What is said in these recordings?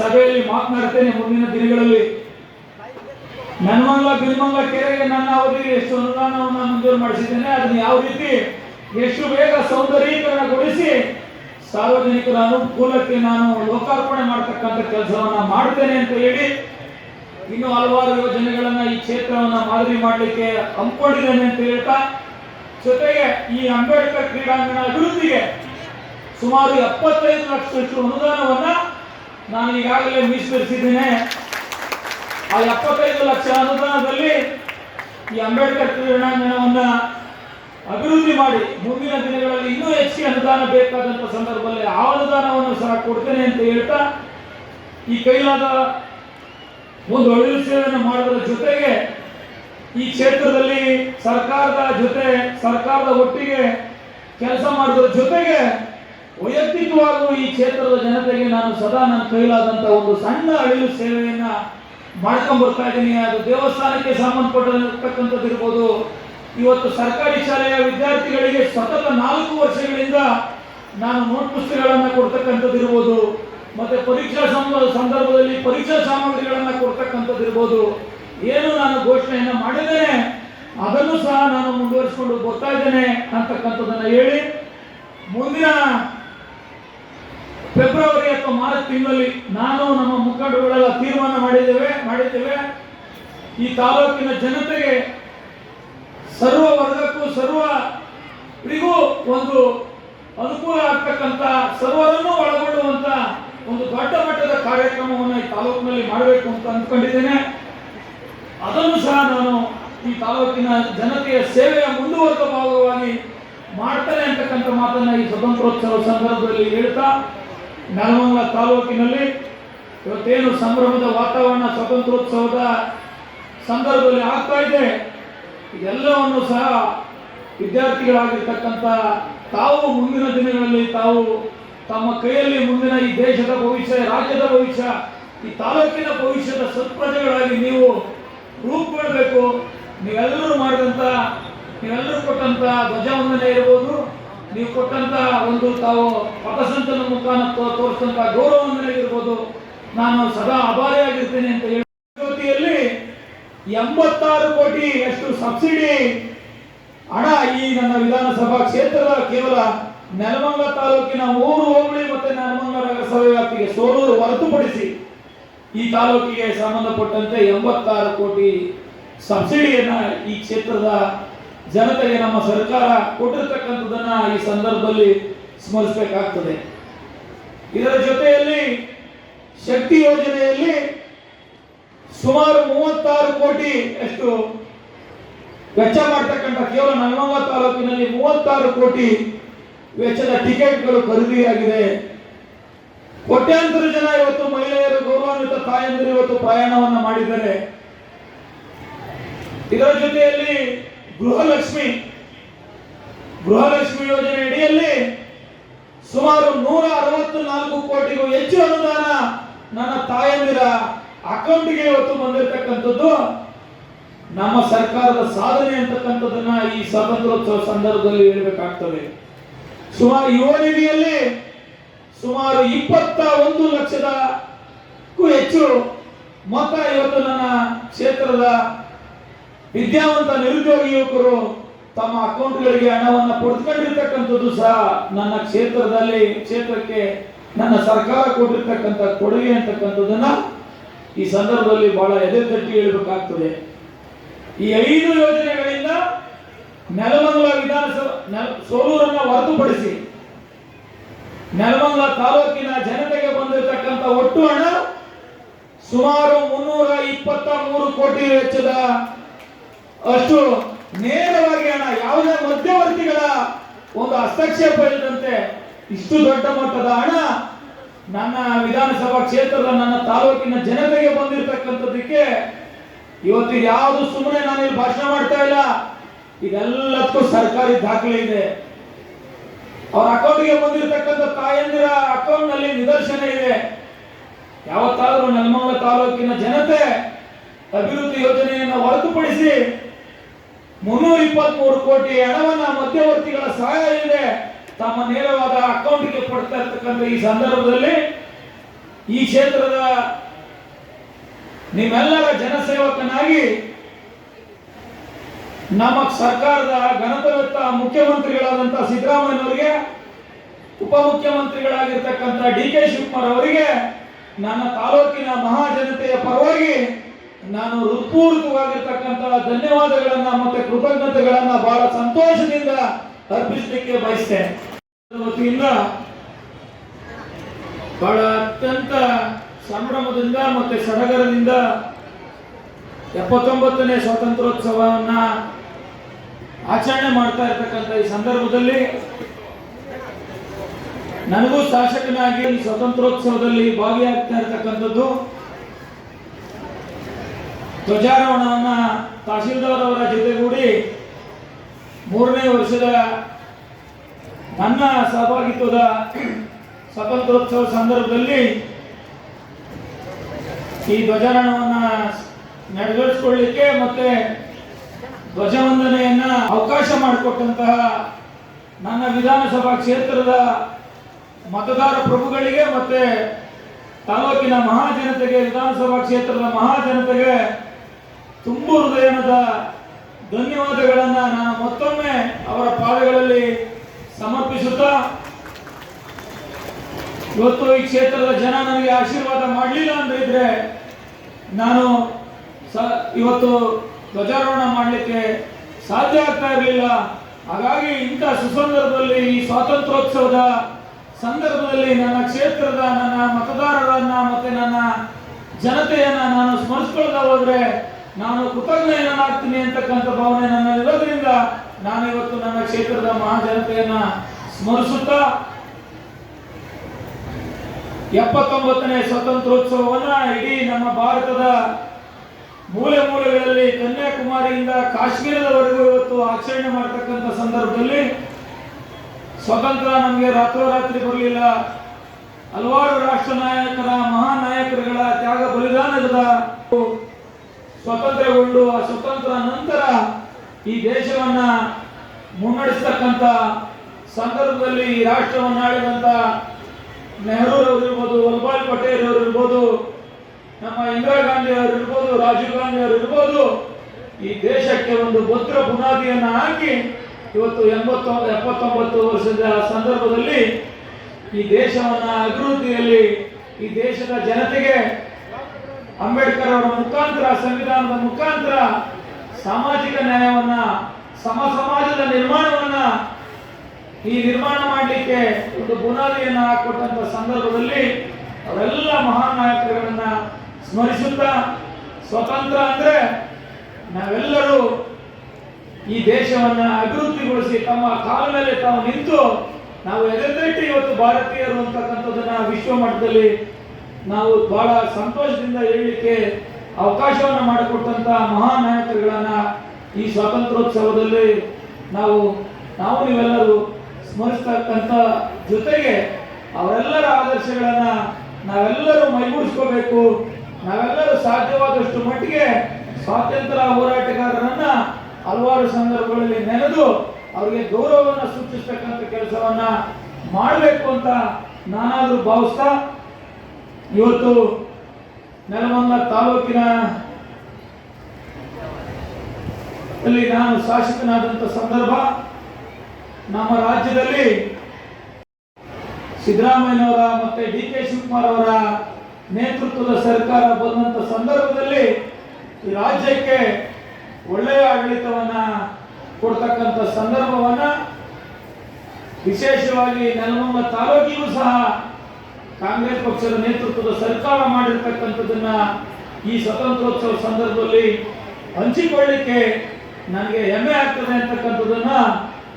ಸಭೆಯಲ್ಲಿ ಮಾತನಾಡ್ತೇನೆ ಮುಂದಿನ ದಿನಗಳಲ್ಲಿ. ನನ್ಮಂಗ್ಲ ಬಿಲ್ಮಂಗ್ಲ ಕೆರೆಗೆ ನನ್ನ ಅವಧಿಗೆ ಎಷ್ಟು ಅನುದಾನವನ್ನು ಮಂಜೂರು ಮಾಡಿಸಿದ್ದೇನೆ, ಅದನ್ನು ಯಾವ ರೀತಿ, ಎಷ್ಟು ಬೇಗ ಸೌಂದರ್ಯೀಕರಣಗೊಳಿಸಿ ಸಾರ್ವಜನಿಕರ ಅನುಕೂಲಕ್ಕೆ ನಾನು ಲೋಕಾರ್ಪಣೆ ಮಾಡತಕ್ಕಂಥ ಕೆಲಸವನ್ನ ಮಾಡ್ತೇನೆ ಅಂತ ಹೇಳಿ, ಇನ್ನು ಹಲವಾರು ಯೋಜನೆಗಳನ್ನ ಈ ಕ್ಷೇತ್ರವನ್ನ ಮಾದರಿ ಮಾಡಲಿಕ್ಕೆ ಹಮ್ಮಿಕೊಂಡಿದ್ದೇನೆ ಅಂತ ಹೇಳ್ತಾ, ಜೊತೆಗೆ ಈ ಅಂಬೇಡ್ಕರ್ ಕ್ರೀಡಾಂಗಣ ಅಭಿವೃದ್ಧಿಗೆ ಸುಮಾರು ಎಪ್ಪತ್ತೈದು ಲಕ್ಷದಷ್ಟು ಅನುದಾನವನ್ನ ನಾನು ಈಗಾಗಲೇ ಮೀಸಲಿರಿಸಿದ್ದೇನೆ. ಆ ಎಪ್ಪತ್ತೈದು ಲಕ್ಷ ಅನುದಾನದಲ್ಲಿ ಈ ಅಂಬೇಡ್ಕರ್ ಕ್ರೀಡಾಂಗಣವನ್ನ ಅಭಿವೃದ್ಧಿ ಮಾಡಿ ಮುಂದಿನ ದಿನಗಳಲ್ಲಿ ಇನ್ನೂ ಹೆಚ್ಚಿಗೆ ಅನುದಾನ ಬೇಕಾದಂತ ಸಂದರ್ಭದಲ್ಲಿ ಆ ಅನುದಾನವನ್ನು ಸಹ ಕೊಡ್ತೇನೆ ಅಂತ ಹೇಳ್ತಾ ಈ ಕೈಲಾದ ಒಂದು ಒಳ್ಳೆಯ ಸೇವೆಯನ್ನು ಮಾಡುವುದರ ಜೊತೆಗೆ ಈ ಕ್ಷೇತ್ರದಲ್ಲಿ ಸರ್ಕಾರದ ಜೊತೆ, ಸರ್ಕಾರದ ಒಟ್ಟಿಗೆ ಕೆಲಸ ಮಾಡುವುದರ ಜೊತೆಗೆ ವೈಯಕ್ತಿಕವಾಗೂ ಈ ಕ್ಷೇತ್ರದ ಜನತೆಗೆ ನಾನು ಸದಾ ನನ್ನ ಕೈಲಾದಂತ ಒಂದು ಸಣ್ಣ ಅಳಿಲು ಸೇವೆಯನ್ನು ಮಾಡ್ಕೊಂಡ್ ಬರ್ತಾ ಇದ್ದೀನಿ. ಅದು ದೇವಸ್ಥಾನಕ್ಕೆ ಸಂಬಂಧಪಟ್ಟಿರ್ತಕ್ಕಂಥದ್ದು ಇರ್ಬೋದು. ಇವತ್ತು ಸರ್ಕಾರಿ ಶಾಲೆಯ ವಿದ್ಯಾರ್ಥಿಗಳಿಗೆ ಸತತ ನಾಲ್ಕು ವರ್ಷಗಳಿಂದ ನಾನು ನೋಟ್ ಪುಸ್ತಕಗಳನ್ನು ಕೊಡ್ತಕ್ಕಂಥದ್ದು ಇರ್ಬೋದು. ಮತ್ತೆ ಪರೀಕ್ಷಾ ಸಂದ- ಸಂದರ್ಭದಲ್ಲಿ ಪರೀಕ್ಷಾ ಸಾಮಗ್ರಿಗಳನ್ನ ಕೊಡ್ತಕ್ಕಂಥದ್ದು ಇರ್ಬೋದು. ಏನು ನಾನು ಘೋಷಣೆಯನ್ನ ಮಾಡಿದ್ದೇನೆ, ಅದನ್ನು ಸಹ ನಾನು ಮುಂದುವರಿಸಿಕೊಂಡು ಬರ್ತಾ ಇದ್ದೇನೆ ಅಂತಕ್ಕಂಥದ್ದನ್ನು ಹೇಳಿ, ಮುಂದಿನ ಫೆಬ್ರವರಿ ಅಥವಾ ಮಾರ್ಚ್ ತಿಂಗಳಲ್ಲಿ ನಾನು ನಮ್ಮ ಮುಖಂಡರುಗಳೆಲ್ಲ ತೀರ್ಮಾನ ಮಾಡಿದ್ದೇವೆ ಮಾಡಿದ್ದೇವೆ. ಈ ತಾಲೂಕಿನ ಜನತೆಗೆ ಸರ್ವ ವರ್ಗಕ್ಕೂ ಸರ್ವರಿಗೂ ಒಂದು ಅನುಕೂಲ ಆಗ್ತಕ್ಕಂಥ ಸರ್ವರನ್ನು ಒಳಗೊಳ್ಳುವಂತ ಒಂದು ದೊಡ್ಡ ಮಟ್ಟದ ಕಾರ್ಯಕ್ರಮವನ್ನು ಈ ತಾಲೂಕಿನಲ್ಲಿ ಮಾಡಬೇಕು ಅಂತ ಅಂದ್ಕೊಂಡಿದ್ದೇನೆ. ಅದನ್ನು ಸಹ ನಾನು ಈ ತಾಲೂಕಿನ ಜನತೆಯ ಸೇವೆಯ ಮುಂದುವರೆದ ಭಾಗವಾಗಿ ಮಾಡ್ತಾರೆ ಅಂತಕ್ಕಂಥ ಮಾತನ್ನ ಈ ಸ್ವತಂತ್ರೋತ್ಸವ ಸಂದರ್ಭದಲ್ಲಿ ಹೇಳ್ತಾ ನೆಲಮಂಗಲ ತಾಲೂಕಿನಲ್ಲಿ ಇವತ್ತೇನು ಸಂಭ್ರಮದ ವಾತಾವರಣ ಸ್ವಾತಂತ್ರ್ಯೋತ್ಸವದ ಸಂದರ್ಭದಲ್ಲಿ ಆಗ್ತಾ ಇದೆ. ಇದೆಲ್ಲವನ್ನು ಸಹ ವಿದ್ಯಾರ್ಥಿಗಳಾಗಿರ್ತಕ್ಕಂಥ ತಾವು ಮುಂದಿನ ದಿನಗಳಲ್ಲಿ ತಾವು ತಮ್ಮ ಕೈಯಲ್ಲಿ ಮುಂದಿನ ಈ ದೇಶದ ಭವಿಷ್ಯ, ರಾಜ್ಯದ ಭವಿಷ್ಯ, ಈ ತಾಲೂಕಿನ ಭವಿಷ್ಯದ ಸತ್ಪ್ರಜೆಗಳಾಗಿ ನೀವು ರೂಪುಗೊಳ್ಬೇಕು ನೀವೆಲ್ಲರೂ ಮಾಡಿದಂಥ ನೀವೆಲ್ಲರೂ ಕೊಟ್ಟಂಥ ಧ್ವಜವಂದನೆ ಇರ್ಬೋದು ನೀವು ಕೊಟ್ಟಂತ ಒಂದು ತಾವು ಪಥಸಂಚಲನ ಮುಖಾಂತರ ತೋರಿಸಿದಂತ ಗೌರವವನ್ನು ಇರ್ಬೋದು ನಾನು ಸದಾ ಅಭಾರಿಯಾಗಿರ್ತೇನೆ ಅಂತ ಹೇಳಿ. ಜ್ಯೋತಿಯಲ್ಲಿ ಎಂಬತ್ತಾರು ಕೋಟಿ ಎಷ್ಟು ಸಬ್ಸಿಡಿ ಹಣ ಈ ನನ್ನ ವಿಧಾನಸಭಾ ಕ್ಷೇತ್ರದ ಕೇವಲ ನೆಲಮಂಗ ತಾಲೂಕಿನ ಮೂರು ಹೋಬಳಿ ಮತ್ತೆ ನೆಲಮಂಗಲ ನಗರಸಭೆ ವ್ಯಾಪ್ತಿಗೆ ಸೋಲೂರು ಹೊರತುಪಡಿಸಿ ಈ ತಾಲೂಕಿಗೆ ಸಂಬಂಧಪಟ್ಟಂತೆ ಎಂಬತ್ತಾರು ಕೋಟಿ ಸಬ್ಸಿಡಿಯನ್ನ ಈ ಕ್ಷೇತ್ರದ ಜನತೆಗೆ ನಮ್ಮ ಸರ್ಕಾರ ಕೊಟ್ಟಿರ್ತಕ್ಕಂಥದ್ದನ್ನ ಈ ಸಂದರ್ಭದಲ್ಲಿ ಸ್ಮರಿಸಬೇಕಾಗ್ತದೆ. ಇದರ ಜೊತೆಯಲ್ಲಿ ಶಕ್ತಿ ಯೋಜನೆಯಲ್ಲಿ ಸುಮಾರು ಮೂವತ್ತಾರು ಕೋಟಿ ಅಷ್ಟು ವೆಚ್ಚ ಮಾಡ್ತಕ್ಕಂಥ ಕೇವಲ ನಮ್ಮ ತಾಲೂಕಿನಲ್ಲಿ ಮೂವತ್ತಾರು ಕೋಟಿ ವೆಚ್ಚದ ಟಿಕೆಟ್ಗಳು ಖರೀದಿಯಾಗಿದೆ. ಕೋಟ್ಯಾಂತರ ಜನ ಇವತ್ತು ಮಹಿಳೆಯರು ಗೌರವಾನ್ವಿತ ತಾಯಂದಿರು ಇವತ್ತು ಪ್ರಯಾಣವನ್ನು ಮಾಡಿದ್ದಾರೆ. ಇದರ ಜೊತೆಯಲ್ಲಿ ಗೃಹಲಕ್ಷ್ಮಿ. ಗೃಹಲಕ್ಷ್ಮಿ ಯೋಜನೆ ಅಡಿಯಲ್ಲಿ ಸುಮಾರು ನೂರ ಅರವತ್ತು ನಾಲ್ಕು ಕೋಟಿಗೂ ಹೆಚ್ಚು ಅನುದಾನ ನನ್ನ ತಾಯಂದಿರ ಅಕೌಂಟ್ಗೆ ಇವತ್ತು ಬಂದಿರತಕ್ಕಂಥದ್ದು. ನಮ್ಮ ಸರ್ಕಾರದ ಸಾಧನೆ ಅಂತಕ್ಕಂಥದ್ದನ್ನ ಈ ಸ್ವಾತಂತ್ರ್ಯೋತ್ಸವ ಸಂದರ್ಭದಲ್ಲಿ ಹೇಳಬೇಕಾಗ್ತದೆ. ಸುಮಾರು ಯುವ ನಿಧಿಯಲ್ಲಿ ಸುಮಾರು ಇಪ್ಪತ್ತ ಒಂದು ಲಕ್ಷದಕ್ಕೂ ಹೆಚ್ಚು ಮೊತ್ತ ಇವತ್ತು ನನ್ನ ಕ್ಷೇತ್ರದ ವಿದ್ಯಾವಂತ ನಿರುದ್ಯೋಗಿ ಯುವಕರು ತಮ್ಮ ಅಕೌಂಟ್ಗಳಿಗೆ ಹಣವನ್ನು ಪಡೆದುಕೊಂಡಿರ್ತಕ್ಕಂಥದ್ದು ಸಹ ನನ್ನ ಕ್ಷೇತ್ರದಲ್ಲಿ, ಕ್ಷೇತ್ರಕ್ಕೆ ನನ್ನ ಸರ್ಕಾರ ಕೊಟ್ಟಿರ್ತಕ್ಕಂಥ ಕೊಡುಗೆ ಅಂತಕ್ಕಂಥದ್ದನ್ನ ಈ ಸಂದರ್ಭದಲ್ಲಿ ಬಹಳ ಎದೆ ತಟ್ಟಿ ಹೇಳಬೇಕಾಗ್ತದೆ. ಈ ಐದು ಯೋಜನೆಗಳಿಂದ ನೆಲಮಂಗಲ ವಿಧಾನಸಭಾ ಸೋಲೂರನ್ನು ಹೊರತುಪಡಿಸಿ ನೆಲಮಂಗಲ ತಾಲೂಕಿನ ಜನತೆಗೆ ಬಂದಿರತಕ್ಕಂಥ ಒಟ್ಟು ಹಣ ಸುಮಾರು ಮುನ್ನೂರ ಇಪ್ಪತ್ತ ಮೂರು ಕೋಟಿ ವೆಚ್ಚದ ಅಷ್ಟು ನೇರವಾಗಿ ಹಣ ಯಾವುದೇ ಮಧ್ಯವರ್ತಿಗಳ ಒಂದು ಹಸ್ತಕ್ಷೇಪ ಇಲ್ಲದಂತೆ ಇಷ್ಟು ದೊಡ್ಡ ಮಟ್ಟದ ಹಣ ನನ್ನ ವಿಧಾನಸಭಾ ಕ್ಷೇತ್ರದ ನನ್ನ ತಾಲೂಕಿನ ಜನತೆಗೆ ಬಂದಿರತಕ್ಕಂಥದ್ದಕ್ಕೆ ಇವತ್ತು ಯಾವುದು ಸುಮ್ಮನೆ ನಾನು ಇಲ್ಲಿ ಭಾಷಣ ಮಾಡ್ತಾ ಇಲ್ಲ. ಇದೆಲ್ಲದಕ್ಕೂ ಸರ್ಕಾರಿ ದಾಖಲೆ ಇದೆ. ಅವ್ರ ಅಕೌಂಟ್ಗೆ ಬಂದಿರತಕ್ಕಂಥ ತಾಯಂದಿರ ಅಕೌಂಟ್ನಲ್ಲಿ ನಿದರ್ಶನ ಇದೆ. ಯಾವತ್ತಾದ್ರೂ ನೆಲಮಂಗಲ ತಾಲೂಕಿನ ಜನತೆ ಅಭಿವೃದ್ಧಿ ಯೋಜನೆಯನ್ನು ಹೊರತುಪಡಿಸಿ ಮುನ್ನೂರ ಇಪ್ಪತ್ಮೂರು ಕೋಟಿ ಹಣವನ್ನ ಮಧ್ಯವರ್ತಿಗಳ ಸಹಾಯ ಇದೆ ತಮ್ಮ ನೇರವಾದ ಅಕೌಂಟ್ಗೆ ಕೊಡ್ತಾ ಇರ್ತಕ್ಕಂಥ ಈ ಸಂದರ್ಭದಲ್ಲಿ ಈ ಕ್ಷೇತ್ರದ ನಿಮ್ಮೆಲ್ಲರ ಜನಸೇವಕನಾಗಿ ನಮ್ಮ ಸರ್ಕಾರದ ಘನತವೆತ್ತ ಮುಖ್ಯಮಂತ್ರಿಗಳಾದಂತಹ ಸಿದ್ದರಾಮಯ್ಯನವರಿಗೆ, ಉಪಮುಖ್ಯಮಂತ್ರಿಗಳಾಗಿರ್ತಕ್ಕಂಥ ಡಿ ಕೆ ಶಿವಕುಮಾರ್ ಅವರಿಗೆ, ನನ್ನ ತಾಲೂಕಿನ ಮಹಾಜನತೆಯ ಪರವಾಗಿ ನಾನು ಹೃತ್ಪೂರ್ವಕವಾಗಿರ್ತಕ್ಕಂಥ ಧನ್ಯವಾದಗಳನ್ನ ಮತ್ತೆ ಕೃತಜ್ಞತೆಗಳನ್ನ ಬಹಳ ಸಂತೋಷದಿಂದ ಅರ್ಪಿಸಲಿಕ್ಕೆ ಬಯಸ್ತೇನೆ. ವತಿಯಿಂದ ಬಹಳ ಅತ್ಯಂತ ಸಂಭ್ರಮದಿಂದ ಮತ್ತೆ ಸಡಗರದಿಂದ ಎಪ್ಪತ್ತೊಂಬತ್ತನೇ ಸ್ವಾತಂತ್ರ್ಯೋತ್ಸವವನ್ನ ಆಚರಣೆ ಮಾಡ್ತಾ ಇರ್ತಕ್ಕಂಥ ಈ ಸಂದರ್ಭದಲ್ಲಿ ನನಗೂ ಶಾಸಕನಾಗಿ ಸ್ವಾತಂತ್ರ್ಯೋತ್ಸವದಲ್ಲಿ ಭಾಗಿಯಾಗ್ತಾ ಇರತಕ್ಕಂಥದ್ದು ಧ್ವಜಾರೋಹಣವನ್ನ ತಹಶೀಲ್ದಾರ್ ಅವರ ಜೊತೆಗೂಡಿ ಮೂರನೇ ವರ್ಷದ ನನ್ನ ಸಹಭಾಗಿತ್ವದ ಸ್ವಾತಂತ್ರ್ಯೋತ್ಸವ ಸಂದರ್ಭದಲ್ಲಿ ಈ ಧ್ವಜಾರೋಹಣವನ್ನು ನೆರವೇರಿಸಿಕೊಳ್ಳಲಿಕ್ಕೆ ಮತ್ತೆ ಧ್ವಜವಂದನೆಯನ್ನ ಅವಕಾಶ ಮಾಡಿಕೊಟ್ಟಂತಹ ನನ್ನ ವಿಧಾನಸಭಾ ಕ್ಷೇತ್ರದ ಮತದಾರ ಪ್ರಭುಗಳಿಗೆ ಮತ್ತೆ ತಾಲೂಕಿನ ಮಹಾಜನತೆಗೆ, ವಿಧಾನಸಭಾ ಕ್ಷೇತ್ರದ ಮಹಾಜನತೆಗೆ ತುಂಬು ಹೃದಯದ ಧನ್ಯವಾದಗಳನ್ನ ನಾನು ಮತ್ತೊಮ್ಮೆ ಅವರ ಪಾದಗಳಲ್ಲಿ ಸಮರ್ಪಿಸುತ್ತಾ, ಇವತ್ತು ಈ ಕ್ಷೇತ್ರದ ಜನ ನನಗೆ ಆಶೀರ್ವಾದ ಮಾಡಲಿಲ್ಲ ಅಂದಿದ್ರೆ ನಾನು ಸ, ಇವತ್ತು ಧ್ವಜಾರೋಹಣ ಮಾಡಲಿಕ್ಕೆ ಸಾಧ್ಯ ಆಗ್ತಾ ಇರಲಿಲ್ಲ. ಹಾಗಾಗಿ ಇಂಥ ಸುಸಂದರ್ಭದಲ್ಲಿ ಈ ಸ್ವಾತಂತ್ರ್ಯೋತ್ಸವದ ಸಂದರ್ಭದಲ್ಲಿ ನನ್ನ ಕ್ಷೇತ್ರದ ನನ್ನ ಮತದಾರರನ್ನ ಮತ್ತೆ ನನ್ನ ಜನತೆಯನ್ನ ನಾನು ಸ್ಮರಿಸ್ಕೊಳ್ತಾ ಹೋದ್ರೆ ನಾನು ಕೃತಜ್ಞನಾಗ್ತೀನಿ ಅಂತಕ್ಕಂಥ ಭಾವನೆ ನನ್ನಲ್ಲಿರೋದ್ರಿಂದ ನಾನು ಇವತ್ತು ನನ್ನ ಕ್ಷೇತ್ರದ ಮಹಾಜನತೆಯನ್ನ ಸ್ಮರಿಸುತ್ತಾ ಎಪ್ಪತ್ತೊಂಬತ್ತನೇ ಸ್ವಾತಂತ್ರ್ಯೋತ್ಸವವನ್ನ ಇಡೀ ನಮ್ಮ ಭಾರತದ ಮೂಲೆ ಮೂಲೆಗಳಲ್ಲಿ ಕನ್ಯಾಕುಮಾರಿಯಿಂದ ಕಾಶ್ಮೀರದವರೆಗೂ ಇವತ್ತು ಆಚರಣೆ ಮಾಡತಕ್ಕಂಥ ಸಂದರ್ಭದಲ್ಲಿ ಸ್ವತಂತ್ರ ನಮಗೆ ರಾತ್ರೋರಾತ್ರಿ ಬರಲಿಲ್ಲ. ಹಲವಾರು ರಾಷ್ಟ್ರ ನಾಯಕರ ಮಹಾನಾಯಕರುಗಳ ತ್ಯಾಗ ಬಲಿದಾನದ ಸ್ವತಂತ್ರಗೊಂಡು ಆ ಸ್ವತಂತ್ರ ನಂತರ ಈ ದೇಶವನ್ನ ಮುನ್ನಡೆಸತಕ್ಕಂತ ಸಂದರ್ಭದಲ್ಲಿ ಈ ರಾಷ್ಟ್ರವನ್ನು ಆಳಿದಂತ ನೆಹರು ಇರ್ಬೋದು ಪಟೇಲ್ ಅವರು ಇರ್ಬೋದು, ನಮ್ಮ ಇಂದಿರಾ ಗಾಂಧಿ ಅವರು ಇರ್ಬೋದು, ರಾಜೀವ್ ಗಾಂಧಿ ಅವರು ಇರ್ಬೋದು, ಈ ದೇಶಕ್ಕೆ ಒಂದು ಭದ್ರ ಬುನಾದಿಯನ್ನು ಹಾಕಿ ಇವತ್ತು ಎಂಬತ್ತು, ಎಪ್ಪತ್ತೊಂಬತ್ತು ವರ್ಷದ ಸಂದರ್ಭದಲ್ಲಿ ಈ ದೇಶವನ್ನ ಅಭಿವೃದ್ಧಿಯಲ್ಲಿ ಈ ದೇಶದ ಜನತೆಗೆ ಅಂಬೇಡ್ಕರ್ ಅವರ ಮುಖಾಂತರ, ಸಂವಿಧಾನದ ಮುಖಾಂತರ ಸಾಮಾಜಿಕ ನ್ಯಾಯವನ್ನ, ಸಮ ಸಮಾಜದ ನಿರ್ಮಾಣವನ್ನ ಈ ನಿರ್ಮಾಣ ಮಾಡಲಿಕ್ಕೆ ಒಂದು ಬುನಾದಿಯನ್ನು ಹಾಕೊಟ್ಟಂತ ಸಂದರ್ಭದಲ್ಲಿ ಅವರೆಲ್ಲ ಮಹಾನ್ ನಾಯಕರುಗಳನ್ನ ಸ್ಮರಿಸುತ್ತಾ ಸ್ವತಂತ್ರ ಅಂದ್ರೆ ನಾವೆಲ್ಲರೂ ಈ ದೇಶವನ್ನ ಅಭಿವೃದ್ಧಿಗೊಳಿಸಿ ತಮ್ಮ ಕಾಲ ಮೇಲೆ ತಾವು ನಿಂತು ನಾವು ಎದೆತಟ್ಟಿ ಇವತ್ತು ಭಾರತೀಯರು ಅಂತಕ್ಕಂಥದ್ದನ್ನ ವಿಶ್ವ ಮಟ್ಟದಲ್ಲಿ ನಾವು ಬಹಳ ಸಂತೋಷದಿಂದ ಹೇಳಲಿಕ್ಕೆ ಅವಕಾಶವನ್ನು ಮಾಡಿಕೊಟ್ಟಂತ ಮಹಾನ್ ನಾಯಕರುಗಳನ್ನ ಈ ಸ್ವಾತಂತ್ರ್ಯೋತ್ಸವದಲ್ಲಿ ನಾವು ನಾವು ನೀವೆಲ್ಲರೂ ಸ್ಮರಿಸ್ತಕ್ಕಂಥ ಜೊತೆಗೆ ಅವರೆಲ್ಲರ ಆದರ್ಶಗಳನ್ನ ನಾವೆಲ್ಲರೂ ಮೈಗೂಡಿಸ್ಕೋಬೇಕು. ನಾವೆಲ್ಲರೂ ಸಾಧ್ಯವಾದಷ್ಟು ಮಟ್ಟಿಗೆ ಸ್ವಾತಂತ್ರ್ಯ ಹೋರಾಟಗಾರರನ್ನ ಹಲವಾರು ಸಂದರ್ಭಗಳಲ್ಲಿ ನೆನೆದು ಅವರಿಗೆ ಗೌರವವನ್ನು ಸೂಚಿಸ್ತಕ್ಕಂಥ ಕೆಲಸವನ್ನ ಮಾಡಬೇಕು ಅಂತ ನಾನಾದರೂ ಭಾವಿಸ್ತಾ ಇವತ್ತು ನೆಲಮಂಗಲ ತಾಲೂಕಿನ ಅಲ್ಲಿ ನಾನು ಶಾಸಕನಾದಂಥ ಸಂದರ್ಭ, ನಮ್ಮ ರಾಜ್ಯದಲ್ಲಿ ಸಿದ್ದರಾಮಯ್ಯನವರ ಮತ್ತೆ ಡಿ ಕೆ ಶಿವಕುಮಾರ್ ಅವರ ನೇತೃತ್ವದ ಸರ್ಕಾರ ಬಂದಂತ ಸಂದರ್ಭದಲ್ಲಿ ಈ ರಾಜ್ಯಕ್ಕೆ ಒಳ್ಳೆಯ ಆಡಳಿತವನ್ನ ಕೊಡ್ತಕ್ಕಂಥ ಸಂದರ್ಭವನ್ನ ವಿಶೇಷವಾಗಿ ನೆಲಮಂಗಲ ತಾಲೂಕಿಗೂ ಸಹ ಕಾಂಗ್ರೆಸ್ ಪಕ್ಷದ ನೇತೃತ್ವದ ಸರ್ಕಾರ ಮಾಡಿರ್ತಕ್ಕಂಥದ್ದನ್ನ ಈ ಸ್ವತಂತ್ರೋತ್ಸವ ಸಂದರ್ಭದಲ್ಲಿ ಹಂಚಿಕೊಳ್ಳಿಕ್ಕೆ ನನಗೆ ಹೆಮ್ಮೆ ಆಗ್ತದೆ ಅಂತಕ್ಕಂಥದ್ದನ್ನ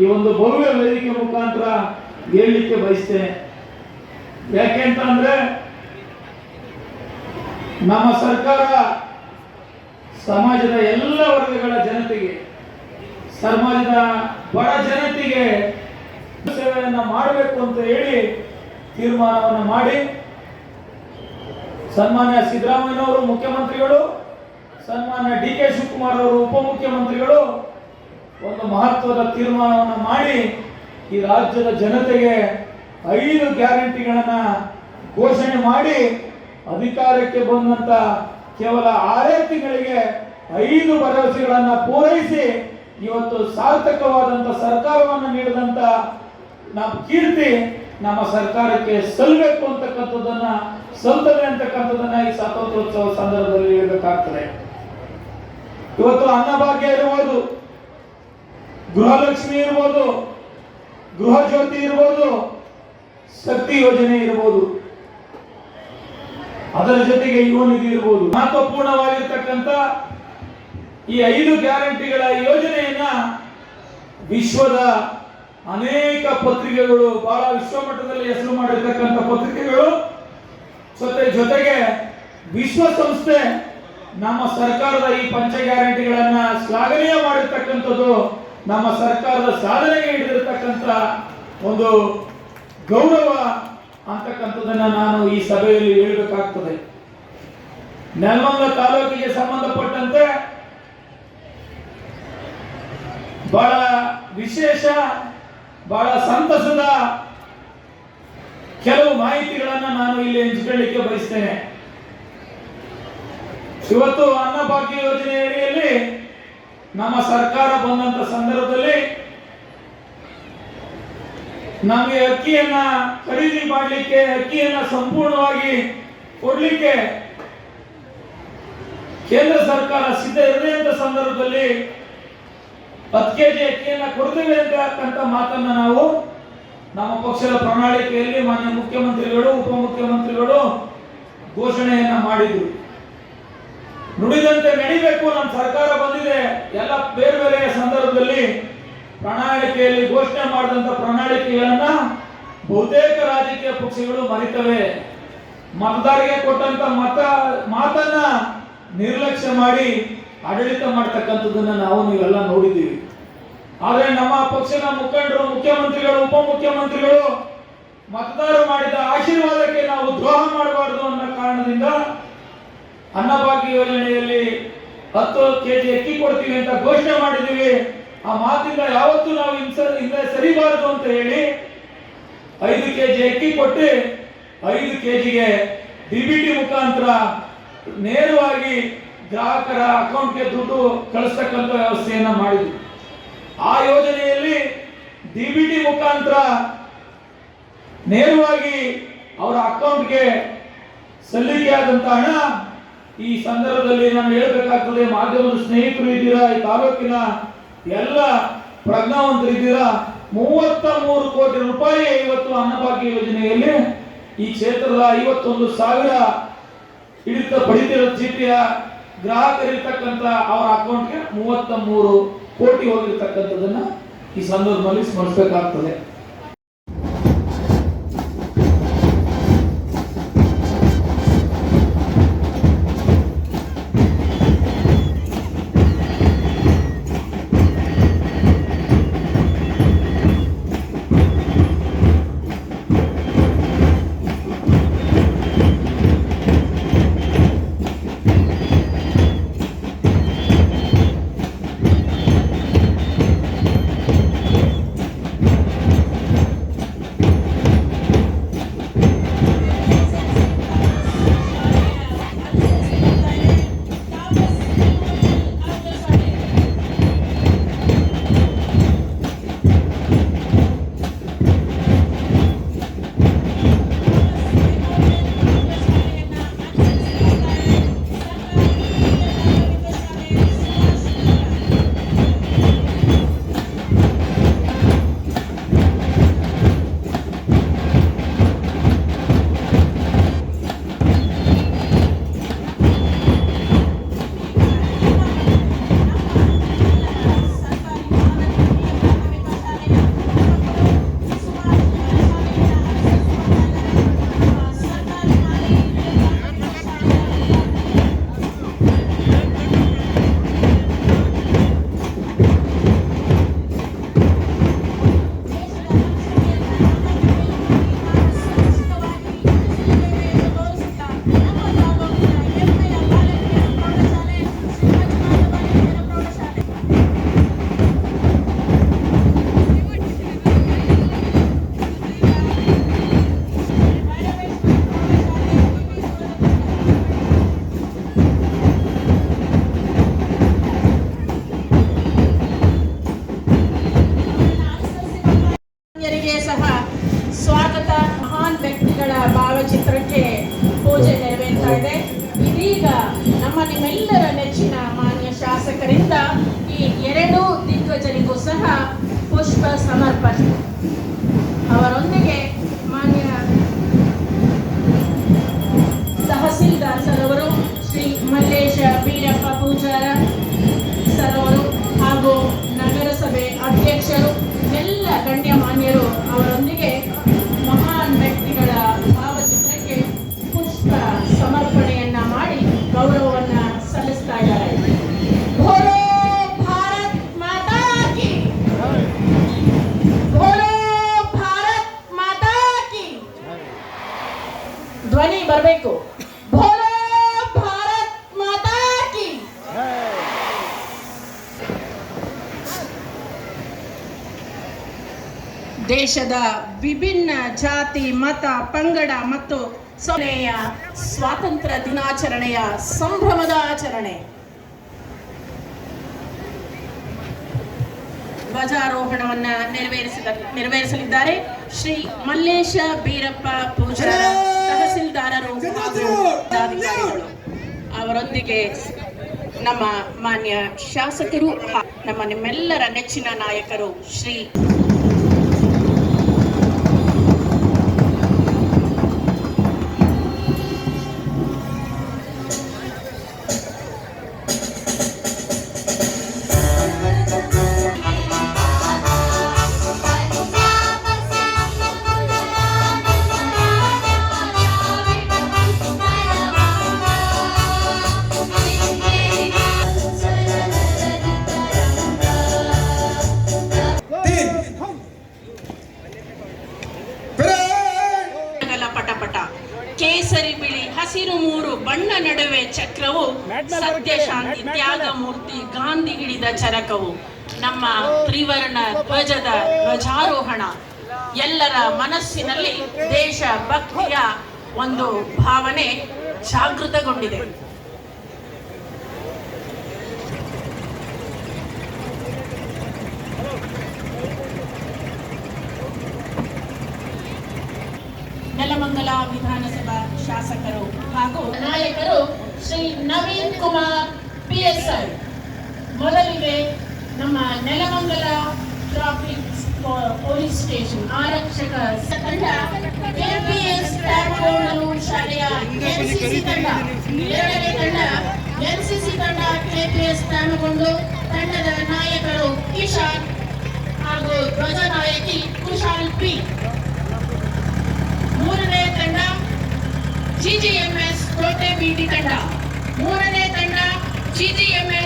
ಈ ಒಂದು ಭವ್ಯ ವೇದಿಕೆ ಮುಖಾಂತರ ಹೇಳಲಿಕ್ಕೆ ಬಯಸ್ತೇನೆ. ಯಾಕೆ ಅಂತ ಅಂದ್ರೆ, ನಮ್ಮ ಸರ್ಕಾರ ಸಮಾಜದ ಎಲ್ಲ ವರ್ಗಗಳ ಜನತೆಗೆ, ಸಮಾಜದ ಬಡ ಜನತೆಗೆ ಸೇವೆಯನ್ನ ಮಾಡಬೇಕು ಅಂತ ಹೇಳಿ ತೀರ್ಮಾನವನ್ನು ಮಾಡಿ ಸನ್ಮಾನ್ಯ ಸಿದ್ದರಾಮಯ್ಯನವರು ಮುಖ್ಯಮಂತ್ರಿಗಳು, ಸನ್ಮಾನ್ಯ ಡಿ ಕೆ ಶಿವಕುಮಾರ್ ಅವರು ಉಪಮುಖ್ಯಮಂತ್ರಿಗಳು ಒಂದು ಮಹತ್ವದ ತೀರ್ಮಾನವನ್ನು ಮಾಡಿ ಈ ರಾಜ್ಯದ ಜನತೆಗೆ ಐದು ಗ್ಯಾರಂಟಿಗಳನ್ನ ಘೋಷಣೆ ಮಾಡಿ ಅಧಿಕಾರಕ್ಕೆ ಬಂದಂತ ಕೇವಲ ಆರೇ ತಿಂಗಳಿಗೆ ಐದು ಭರವಸೆಗಳನ್ನ ಪೂರೈಸಿ ಇವತ್ತು ಸಾರ್ಥಕವಾದಂತ ಸರ್ಕಾರವನ್ನು ನೀಡಿದಂತ ನಮ್ಮ ಕೀರ್ತಿ ನಮ್ಮ ಸರ್ಕಾರಕ್ಕೆ ಸಲ್ಲಬೇಕು ಅಂತಕ್ಕಂಥದ್ದನ್ನ ಸಲ್ತದೆ ಅಂತಕ್ಕಂಥದ್ದನ್ನ ಈ ಸ್ವಾತಂತ್ರ್ಯೋತ್ಸವ ಸಂದರ್ಭದಲ್ಲಿ ಹೇಳಬೇಕಾಗ್ತದೆ. ಇವತ್ತು ಅನ್ನಭಾಗ್ಯ ಇರ್ಬೋದು, ಗೃಹಲಕ್ಷ್ಮಿ ಇರ್ಬೋದು ಗೃಹ ಜ್ಯೋತಿ ಇರ್ಬೋದು, ಶಕ್ತಿ ಯೋಜನೆ ಇರ್ಬೋದು. ಅದರ ಜೊತೆಗೆ ಯುವ ನಿಧಿ ಇರ್ಬೋದು. ಮಹತ್ವಪೂರ್ಣವಾಗಿರ್ತಕ್ಕಂಥ ಈ ಐದು ಗ್ಯಾರಂಟಿಗಳ ಯೋಜನೆಯನ್ನ ವಿಶ್ವದ ಅನೇಕ ಪತ್ರಿಕೆಗಳು ಬಹಳ ವಿಶ್ವಮಟ್ಟದಲ್ಲಿ ಹೆಸರು ಮಾಡಿರ್ತಕ್ಕಂಥ ಪತ್ರಿಕೆಗಳು. ಜೊತೆ, ಜೊತೆಗೆ ವಿಶ್ವಸಂಸ್ಥೆ ನಮ್ಮ ಸರ್ಕಾರದ ಈ ಪಂಚ ಗ್ಯಾರಂಟಿಗಳನ್ನ ಶ್ಲಾಘನೀಯ ಮಾಡಿರ್ತಕ್ಕಂಥದ್ದು ನಮ್ಮ ಸರ್ಕಾರದ ಸಾಧನೆಗೆ ಹಿಡಿದಿರತಕ್ಕಂತ ಒಂದು ಗೌರವ ಅಂತಕ್ಕಂಥದ್ದನ್ನ ನಾನು ಈ ಸಭೆಯಲ್ಲಿ ಹೇಳಬೇಕಾಗ್ತದೆ. ನೆಲಮಂಗಲ ತಾಲೂಕಿಗೆ ಸಂಬಂಧಪಟ್ಟಂತೆ ಬಹಳ ವಿಶೇಷ ಬಹಳ ಸಂತಸದ ಕೆಲವು ಮಾಹಿತಿಗಳನ್ನ ನಾನು ಇಲ್ಲಿ ಹಂಚಿಕೊಳ್ಳಿಕ್ಕೆ ಬಯಸ್ತೇನೆ. ಇವತ್ತು ಅನ್ನಭಾಗ್ಯ ಯೋಜನೆ ಅಡಿಯಲ್ಲಿ ನಮ್ಮ ಸರ್ಕಾರ ಬಂದಂತ ಸಂದರ್ಭದಲ್ಲಿ ನಮಗೆ ಅಕ್ಕಿಯನ್ನ ಖರೀದಿ ಮಾಡಲಿಕ್ಕೆ, ಅಕ್ಕಿಯನ್ನ ಸಂಪೂರ್ಣವಾಗಿ ಕೊಡ್ಲಿಕ್ಕೆ ಕೇಂದ್ರ ಸರ್ಕಾರ ಸಿದ್ಧ ಇರದಂತ ಸಂದರ್ಭದಲ್ಲಿ ಹತ್ತು ಕೆಜಿ ಅಕ್ಕಿಯನ್ನ ಕೊಡ್ತೇವೆ ಅಂತಕ್ಕಂಥ ಮಾತನ್ನ ನಾವು ನಮ್ಮ ಪಕ್ಷದ ಪ್ರಣಾಳಿಕೆಯಲ್ಲಿ ಮಾನ್ಯ ಮುಖ್ಯಮಂತ್ರಿಗಳು, ಉಪಮುಖ್ಯಮಂತ್ರಿಗಳು ಘೋಷಣೆಯನ್ನ ಮಾಡಿದ್ರು ನುಡಿದಂತೆ ನಡಿಬೇಕು ನಮ್ಮ ಸರ್ಕಾರ ಬಂದಿದೆ. ಎಲ್ಲ ಬೇರೆ ಬೇರೆ ಸಂದರ್ಭದಲ್ಲಿ ಪ್ರಣಾಳಿಕೆಯಲ್ಲಿ ಘೋಷಣೆ ಮಾಡಿದಂತ ಪ್ರಣಾಳಿಕೆಗಳನ್ನ ಬಹುತೇಕ ರಾಜಕೀಯ ಪಕ್ಷಗಳು ಮರಿತವೆ. ಮತದಾರರಿಗೆ ಕೊಟ್ಟಂತ ಮತ, ಮಾತನ್ನ ನಿರ್ಲಕ್ಷ್ಯ ಮಾಡಿ ಆಡಳಿತ ಮಾಡ್ತಕ್ಕಂಥದ್ದನ್ನು ನಾವು ನೀವೆಲ್ಲ ನೋಡಿದ್ದೀವಿ ಆದರೆ ನಮ್ಮ ಪಕ್ಷದ ಮುಖಂಡರು, ಮುಖ್ಯಮಂತ್ರಿಗಳು, ಉಪಮುಖ್ಯಮಂತ್ರಿಗಳು ಮತದಾರರು ಮಾಡಿದ ಆಶೀರ್ವಾದಕ್ಕೆ ನಾವು ದ್ರೋಹ ಮಾಡಬಾರದು ಅನ್ನೋ ಕಾರಣದಿಂದ ಅನ್ನಭಾಗ್ಯ ಯೋಜನೆಯಲ್ಲಿ ಹತ್ತು ಕೆಜಿ ಅಕ್ಕಿ ಕೊಡ್ತೀವಿ ಅಂತ ಘೋಷಣೆ ಮಾಡಿದ್ದೀವಿ. ಆ ಮಾತಿಂದ ಯಾವತ್ತೂ ನಾವು ಹಿಂದೆ ಸರಿಬಾರದು ಅಂತ ಹೇಳಿ ಐದು ಕೆಜಿ ಅಕ್ಕಿ ಕೊಟ್ಟು ಐದು ಕೆಜಿಗೆ ಡಿಬಿಟಿ ಮುಖಾಂತರ ನೇರವಾಗಿ ಗ್ರಾಹಕರ ಅಕೌಂಟ್ಗೆ ದುಡ್ಡು ಕಳಿಸ್ತಕ್ಕಂಥ ವ್ಯವಸ್ಥೆಯನ್ನ ಮಾಡಿದ್ವಿ. ಆ ಯೋಜನೆಯಲ್ಲಿ ಡಿಬಿಟಿ ಮುಖಾಂತರ ನೇರವಾಗಿ ಅವರ ಅಕೌಂಟ್ಗೆ ಸಲ್ಲಿಕೆಯಾದಂತ ಹಣ ಈ ಸಂದರ್ಭದಲ್ಲಿ ನಾನು ಹೇಳಬೇಕಾಗ್ತದೆ, ಮಾಧ್ಯಮದ ಸ್ನೇಹಿತರು ಇದ್ದೀರಾ, ಈ ತಾಲೂಕಿನ ಎಲ್ಲ ಪ್ರಜ್ಞಾವಂತರು ಇದ್ದೀರಾ ಮೂವತ್ತ ಮೂರು ಕೋಟಿ ರೂಪಾಯಿ ಇವತ್ತು ಅನ್ನಭಾಗ್ಯ ಯೋಜನೆಯಲ್ಲಿ ಈ ಕ್ಷೇತ್ರದ ಐವತ್ತೊಂದು ಸಾವಿರ ಹಿಡಿತ ಪಡಿತಿರೋ ಚೀಟಿಯ ಗ್ರಾಹಕರಿರ್ತಕ್ಕಂಥ ಅವರ ಅಕೌಂಟ್ಗೆ ಮೂವತ್ತ ಮೂರು ಕೋಟಿ ಹೋಗಿರ್ತಕ್ಕಂಥದ್ದನ್ನ ಈ ಸಂದರ್ಭದಲ್ಲಿ ಸ್ಮರಿಸಬೇಕಾಗ್ತದೆ. ನಿಮ್ಮೆಲ್ಲರ ನೆಚ್ಚಿನ ಮಾನ್ಯ ಶಾಸಕರಿಂದ ಈ ಎರಡು ದಿಗ್ಗಜರಿಗೂ ಸಹ ಪುಷ್ಪ ಸಮರ್ಪಣೆ. ಅವರೊಂದಿಗೆ ಮಾನ್ಯ ತಹಸೀಲ್ದಾರ್ ಸರ್ ಅವರು, ಶ್ರೀ ಮಲ್ಲೇಶ ಬೀರಪ್ಪ ಪೂಜಾರ ಸರ್ ಅವರು ಹಾಗೂ ನಗರಸಭೆ ಅಧ್ಯಕ್ಷರು, ಎಲ್ಲ ಗಣ್ಯ ಮಾನ್ಯರು ಅವರೊಂದಿಗೆ ಧ್ವನಿ ಬರಬೇಕು. ದೇಶದ ವಿಭಿನ್ನ ಜಾತಿ, ಮತ, ಪಂಗಡ ಮತ್ತು ಸೊನೆಯ ಸ್ವಾತಂತ್ರ್ಯ ದಿನಾಚರಣೆಯ ಸಂಭ್ರಮದ ಆಚರಣೆ. ಧ್ವಜಾರೋಹಣವನ್ನ ನೆರವೇರಿಸಿದ ನೆರವೇರಿಸಲಿದ್ದಾರೆ ಶ್ರೀ ಮಲ್ಲೇಶ ಬೀರಪ್ಪ ಪೂಜಾರ. ತಹಸೀಲ್ದಾರರು ಅವರೊಂದಿಗೆ ನಮ್ಮ ಮಾನ್ಯ ಶಾಸಕರು ನಮ್ಮ ನಿಮ್ಮೆಲ್ಲರ ನೆಚ್ಚಿನ ನಾಯಕರು ಶ್ರೀ ಮನಸ್ಸಿನಲ್ಲಿ ದೇಶ, ಭಕ್ತಿಯ ಒಂದು ಭಾವನೆ ಜಾಗೃತಗೊಂಡಿದೆ. ನೆಲಮಂಗಲ ವಿಧಾನಸಭಾ ಶಾಸಕರು ಹಾಗೂ ನಾಯಕರು ಶ್ರೀ ನವೀನ್ ಕುಮಾರ್ ಪಿಎಸ್ಐ. ಮೊದಲಿಗೆ ನಮ್ಮ ನೆಲಮಂಗಲ ಟ್ರಾಫಿಕ್ ಪೊಲೀಸ್ ಸ್ಟೇಷನ್ ಆರಕ್ಷಕ ತಂಡ ಕೆಪಿಎಸ್ ತಾಳ್ಕೋಣರು ಶಾಲೆಯ ಎನ್ಸಿಸಿ ತಂಡ ಎರಡನೇ ತಂಡ ಎನ್ಸಿಸಿ ತಂಡ ಕೆಪಿಎಸ್ ತಾಣಗೊಂಡು ತಂಡದ ನಾಯಕರು ಕಿಶಾನ್ ಹಾಗೂ ಧ್ವಜ ನಾಯಕಿ ಕುಶಾಲ್ ಪಿ ಮೂರನೇ ತಂಡ ಜಿಜಿಎಂಎಸ್ ಕೋಟೆ ಬಿಟಿ ತಂಡ. ಮೂರನೇ ತಂಡ ಜಿಜಿಎಂಎಸ್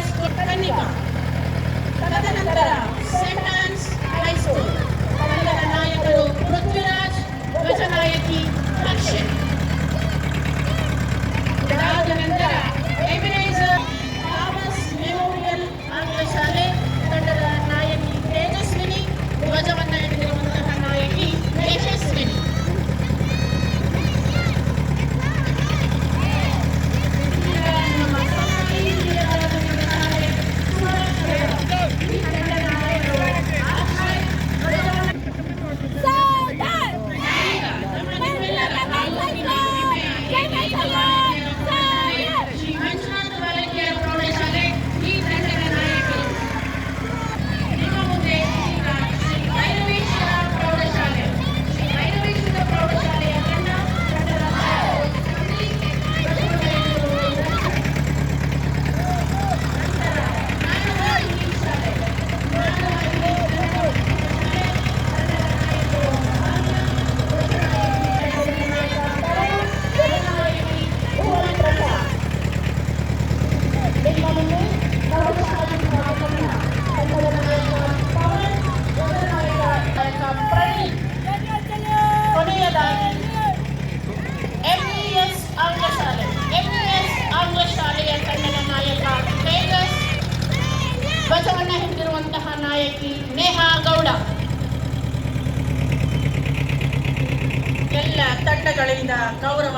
ಎಲ್ಲ ತಂಡಗಳಿಂದ ಗೌರವ